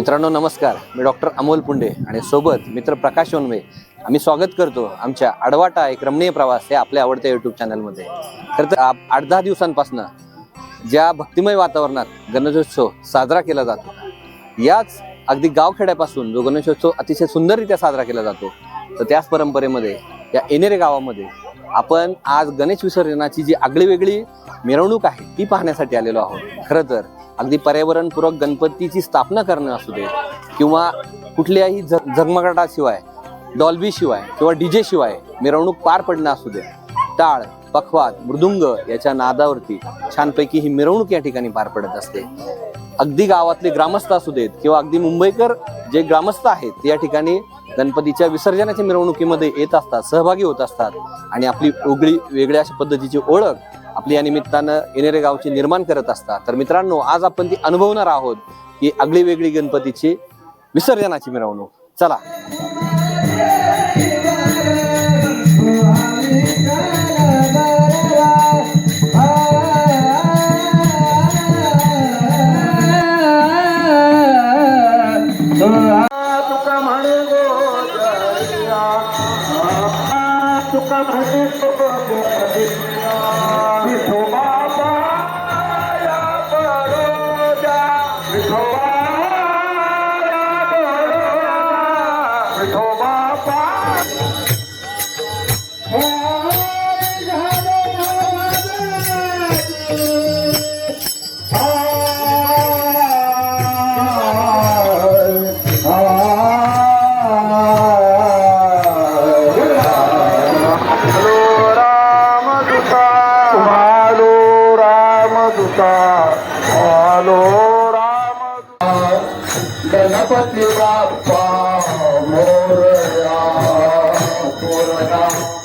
मित्रांनो नमस्कार. मी डॉक्टर अमोल पुंडे आणि सोबत मित्र प्रकाश ओनवे आम्ही स्वागत करतो आमच्या अडवाटा एक रमणीय प्रवास हे आपल्या आवडत्या युट्यूब चॅनलमध्ये तर आ- आठ दहा दिवसांपासून ज्या भक्तिमय वातावरणात गणेशोत्सव साजरा केला जातो याच अगदी गावखेड्यापासून जो गणेशोत्सव अतिशय सुंदररित्या साजरा केला जातो तर त्याच परंपरेमध्ये या एनेरे गावामध्ये आपण आज गणेश विसर्जनाची जी आगळीवेगळी मिरवणूक आहे ती पाहण्यासाठी आलेलो आहोत. खरं तर अगदी पर्यावरणपूरक गणपतीची स्थापना करणं असू दे किंवा कुठल्याही झ झगमगाटाशिवाय डॉल्बीशिवाय किंवा डीजे शिवाय मिरवणूक पार पडणं असू दे. टाळ पखवात मृदुंग याच्या नादावरती छानपैकी ही मिरवणूक या ठिकाणी पार पडत असते. अगदी गावातले ग्रामस्थ असू देत किंवा अगदी मुंबईकर जे ग्रामस्थ आहेत ते या ठिकाणी गणपतीच्या विसर्जनाच्या मिरवणुकीमध्ये येत असतात सहभागी होत असतात आणि आपली वेगळी वेगळ्या अशा पद्धतीची ओळख आपली या निमित्तानं येणेरे गावची निर्माण करत असतात. तर मित्रांनो आज आपण ती अनुभवणार आहोत की आगळी वेगळी गणपतीची विसर्जनाची मिरवणूक. चला. Ganpati Bappa Morya Morya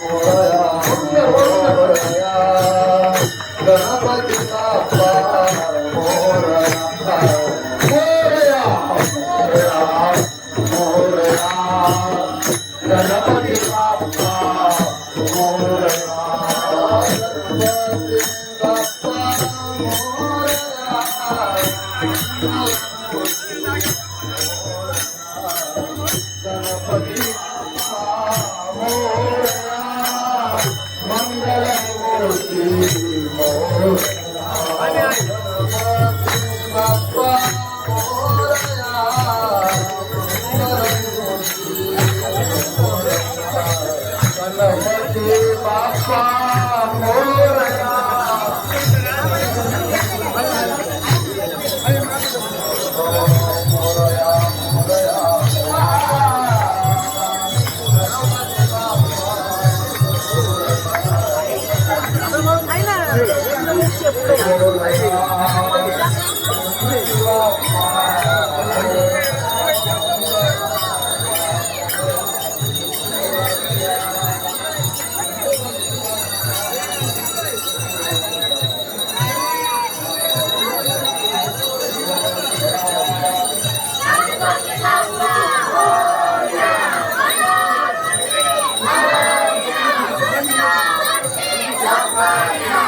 Ganpati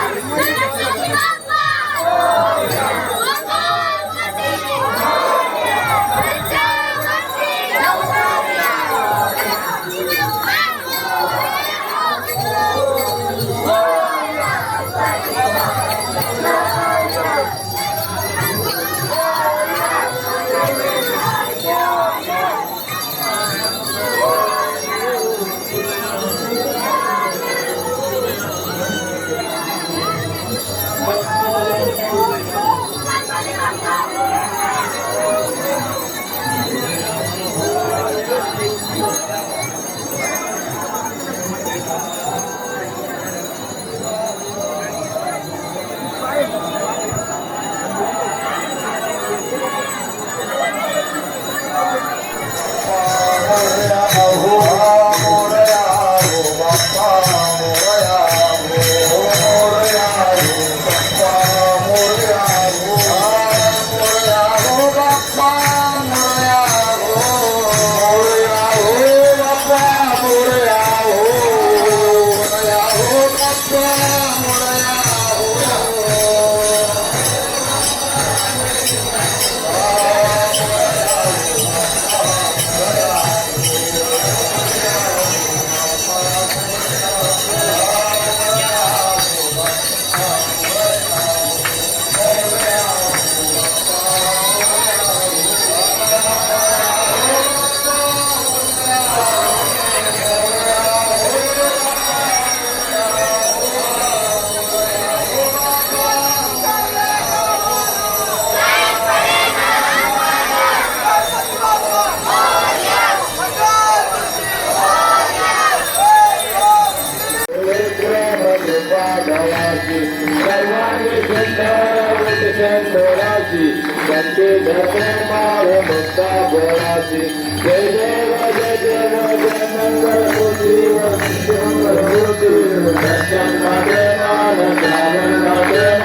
Vamos lá, vamos lá. Yeah. Boraji, Sanchi Dhamme Mare Mukta Boraji, Jai Deva Jai Deva Jai Mangal Kuti, Jai Mangal Kuti, Jai Mangal Kuti, Jai Mangal Kuti, Jai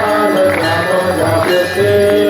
Mangal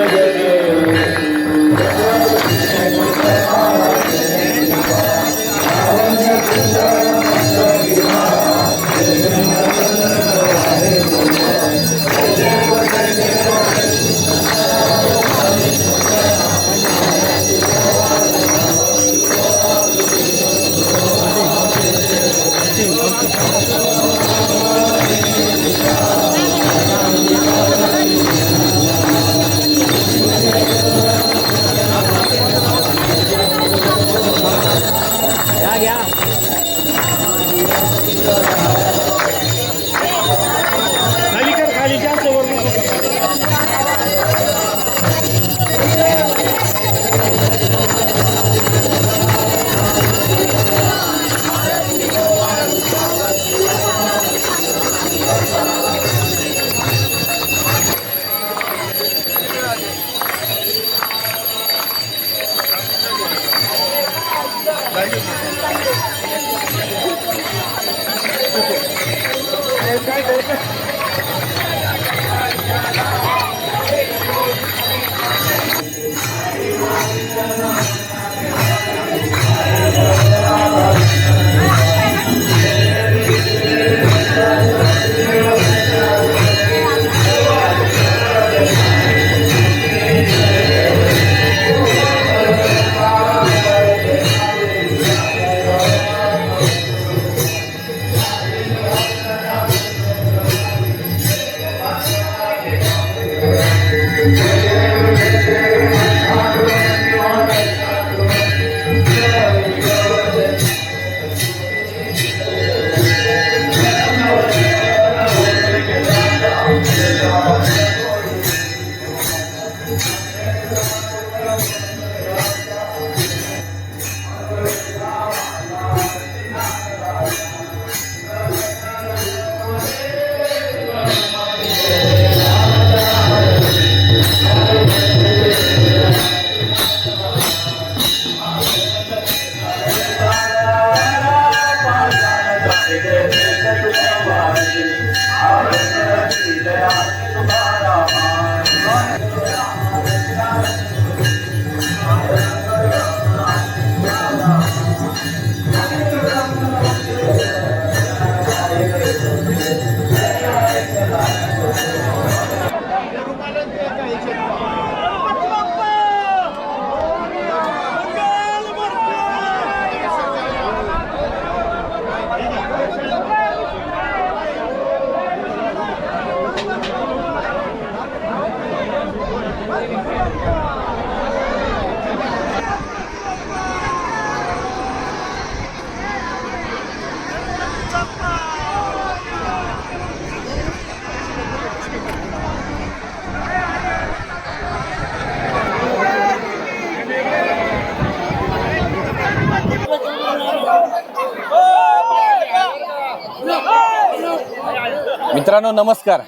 मित्रांनो नमस्कार.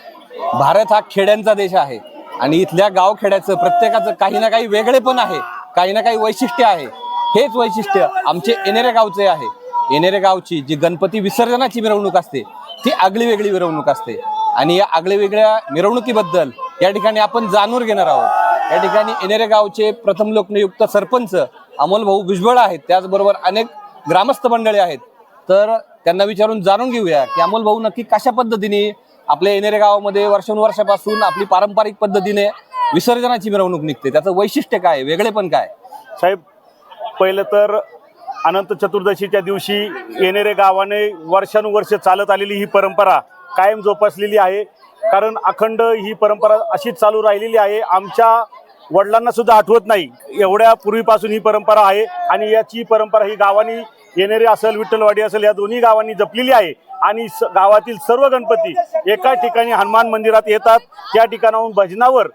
भारत हा खेड्यांचा देश आहे आणि इथल्या गावखेड्याचं प्रत्येकाचं काही ना काही वेगळेपण आहे काही ना काही वैशिष्ट्य आहे. हेच वैशिष्ट्य आमचे येणेरे गावचे आहे. येणेरे गावची जी गणपती विसर्जनाची मिरवणूक असते ती आगळी वेगळी मिरवणूक असते. आणि या आगळी वेगळ्या मिरवणुकीबद्दल या ठिकाणी आपण जाणून घेणार आहोत. या ठिकाणी येणेरे गावचे प्रथम लोकनियुक्त सरपंच अमोल भाऊ भुजबळ आहेत. त्याचबरोबर अनेक ग्रामस्थ मंडळी आहेत. तर त्यांना विचारून जाणून घेऊया की अमोल भाऊ नक्की कशा पद्धतीने आपल्या येणेरे गावामध्ये वर्षानुवर्षापासून आपली पारंपरिक पद्धतीने विसर्जनाची मिरवणूक निघते. त्याचं वैशिष्ट्य काय? वेगळे पण काय? साहेब पहिलं तर अनंत चतुर्दशीच्या दिवशी येणेरे गावाने वर्षानुवर्ष चालत आलेली ही परंपरा कायम जोपासलेली आहे. कारण अखंड ही परंपरा अशीच चालू राहिलेली आहे. आमच्या वडिलांना सुद्धा आठवत नाही. एवढ्या पूर्वीपासून ही परंपरा आहे आणि याची परंपरा ही गावांनी येणेरे असेल विठ्ठलवाडी असेल या दोन्ही गावांनी जपलेली आहे. आणि स गावातील सर्व गणपती एका ठिकाणी हनुमान मंदिरात येतात. त्या ठिकाणाहून भजनावर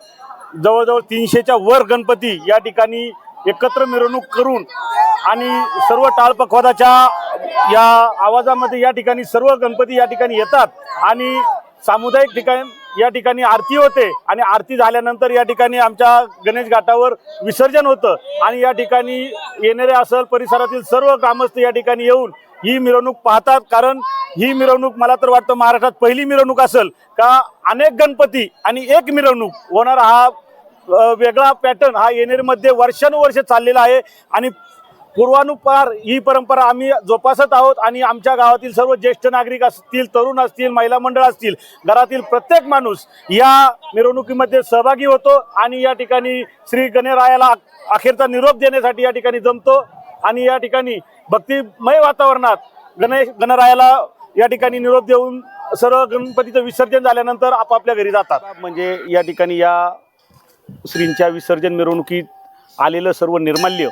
जवळजवळ तीनशेच्या वर गणपती या ठिकाणी एकत्र मिरवणूक करून आणि सर्व टाळपखवादाच्या या आवाजामध्ये या ठिकाणी सर्व गणपती या ठिकाणी येतात. आणि सामुदायिक ठिकाण या ठिकाणी आरती होते आणि आरती झाल्यानंतर या ठिकाणी आमच्या गणेश घाटावर विसर्जन होतं. आणि या ठिकाणी येणारे असल परिसरातील सर्व ग्रामस्थ या ठिकाणी येऊन ही मिरवणूक पाहतात. कारण ही मिरवणूक मला तर वाटतं महाराष्ट्रात पहिली मिरवणूक असेल का अनेक गणपती आणि एक मिरवणूक होणार हा वेगळा पॅटर्न हा येणेरमध्ये वर्षानुवर्ष चाललेला आहे. आणि पूर्वानुपार ही परंपरा आम्ही जोपासत आहोत आणि आमच्या गावातील सर्व ज्येष्ठ नागरिक असतील तरुण असतील महिला मंडळ असतील घरातील प्रत्येक माणूस या मिरवणुकीमध्ये सहभागी होतो आणि या ठिकाणी श्री गणेरायाला अखेरचा निरोप देण्यासाठी या ठिकाणी जमतो. आणि या ठिकाणी भक्तिमय वातावरणात गणेश गणरायाला या ठिकाणी निरोप देऊन सर्व गणपतीचं विसर्जन झाल्यानंतर आपापल्या घरी जातात. म्हणजे या ठिकाणी या श्रींच्या विसर्जन मिरवणुकीत आलेलं सर्व निर्माल्य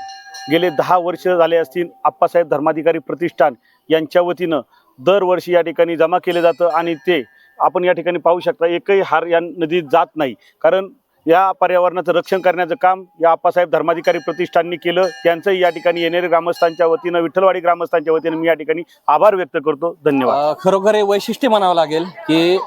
गेले दहा वर्ष झाले असतील. आप्पासाहेब धर्माधिकारी प्रतिष्ठान यांच्या वतीनं दरवर्षी या ठिकाणी जमा केले जातं आणि ते आपण या ठिकाणी पाहू शकता एकही हार या नदीत जात नाही. कारण या पर्यावरणाचं रक्षण करण्याचं काम या आप्पासाहेब धर्माधिकारी प्रतिष्ठाननी केलं. त्यांचंही या ठिकाणी येणारे ग्रामस्थांच्या वतीनं विठ्ठलवाडी ग्रामस्थांच्या वतीनं मी या ठिकाणी आभार व्यक्त करतो. धन्यवाद. खरोखर हे वैशिष्ट्य म्हणावं लागेल की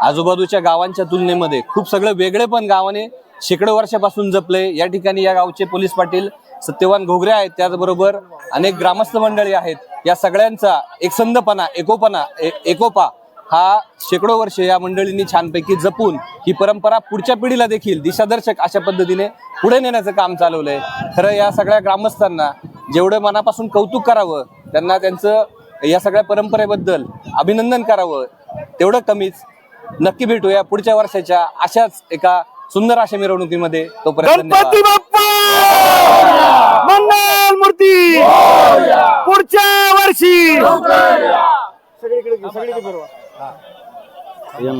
आजूबाजूच्या गावांच्या तुलनेमध्ये खूप सगळं वेगळे पण गावाने शेकडो वर्षापासून जपले. या ठिकाणी या गावचे पोलीस पाटील सत्यवान घोगरे आहेत. त्याचबरोबर अनेक ग्रामस्थ मंडळी आहेत. या सगळ्यांचा एकसंधपणा एकोपणा एकोपा हा शेकडो वर्ष या मंडळींनी छानपैकी जपून ही परंपरा पुढच्या पिढीला देखील दिशादर्शक अशा पद्धतीने पुढे नेण्याचं काम चालवलंय. खरं या सगळ्या ग्रामस्थांना जेवढं मनापासून कौतुक करावं त्यांना त्यांचं या सगळ्या परंपरेबद्दल अभिनंदन करावं तेवढं कमीच. नक्की भेटूया पुढच्या वर्षाच्या अशाच एका सुंदर अशा मिरवणुकीमध्ये. मंगल मूर्ती! पुढच्या वर्षी! सगळीकडे सगळीकडे ఏం